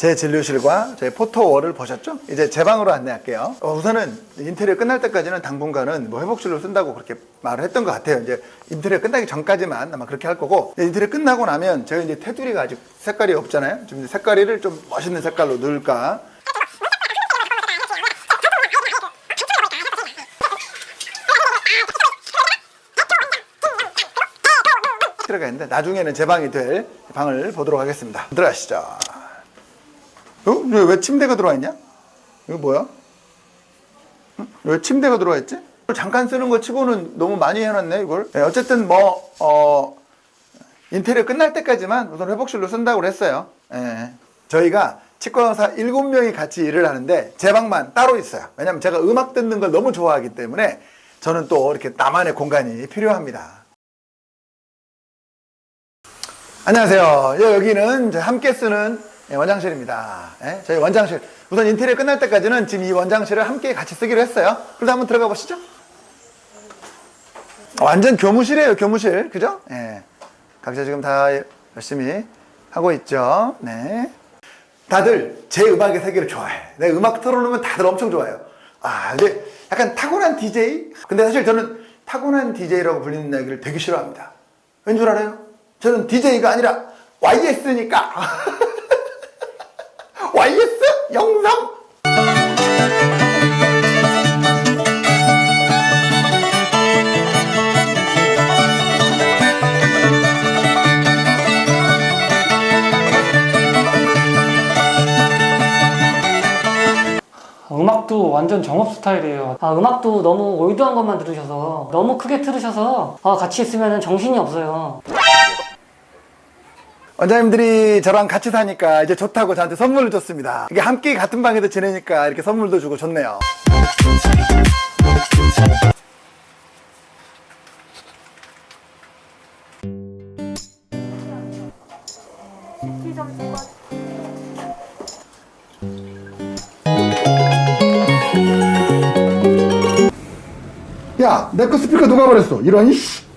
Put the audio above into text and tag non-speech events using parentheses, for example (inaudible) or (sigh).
제 진료실과 제 포토월을 보셨죠? 이제 제 방으로 안내할게요. 어, 우선은 인테리어 끝날 때까지는 당분간은 뭐 회복실로 쓴다고 그렇게 말을 했던 것 같아요. 이제 인테리어 끝나기 전까지만 아마 그렇게 할 거고 인테리어 끝나고 나면 제가 이제 테두리가 아직 색깔이 없잖아요. 좀 색깔이를 좀 멋있는 색깔로 넣을까. 들어가 있는데 나중에는 제 방이 될 방을 보도록 하겠습니다. 들어가시죠. 어? 왜, 왜 침대가 들어와 있냐? 이거 뭐야? 응? 왜 침대가 들어와 있지? 잠깐 쓰는 거 치고는 너무 많이 해놨네 이걸. 네, 어쨌든 뭐 어, 인테리어 끝날 때까지만 우선 회복실로 쓴다고 했어요. 예. 저희가 치과 의사 7명이 같이 일을 하는데 제 방만 따로 있어요. 왜냐면 제가 음악 듣는 걸 너무 좋아하기 때문에 저는 또 이렇게 나만의 공간이 필요합니다. 안녕하세요. 예, 여기는 함께 쓰는 예, 원장실입니다. 예, 저희 원장실. 우선 인테리어 끝날 때까지는 지금 이 원장실을 함께 같이 쓰기로 했어요. 그래서 한번 들어가 보시죠. 완전 교무실이에요, 교무실. 그죠? 예. 각자 지금 다 열심히 하고 있죠. 네. 다들 제 음악의 세계를 좋아해. 내 음악 틀어놓으면 다들 엄청 좋아해요. 아, 근데 약간 타고난 DJ? 근데 사실 저는 타고난 DJ라고 불리는 얘기를 되게 싫어합니다. 왠 줄 알아요? 저는 DJ가 아니라 YS니까. (laughs) YS 영상? 음악도 완전 정업 스타일이에요. 아, 음악도 너무 올드한 것만 들으셔서 너무 크게 틀으셔서 아, 같이 있으면 정신이 없어요. 원장님들이 저랑 같이 사니까 이제 좋다고 저한테 선물을 줬습니다. 이게 함께 같은 방에서 지내니까 이렇게 선물도 주고 좋네요. 야, 내 거 스피커 누가 버렸어? 이런 씨.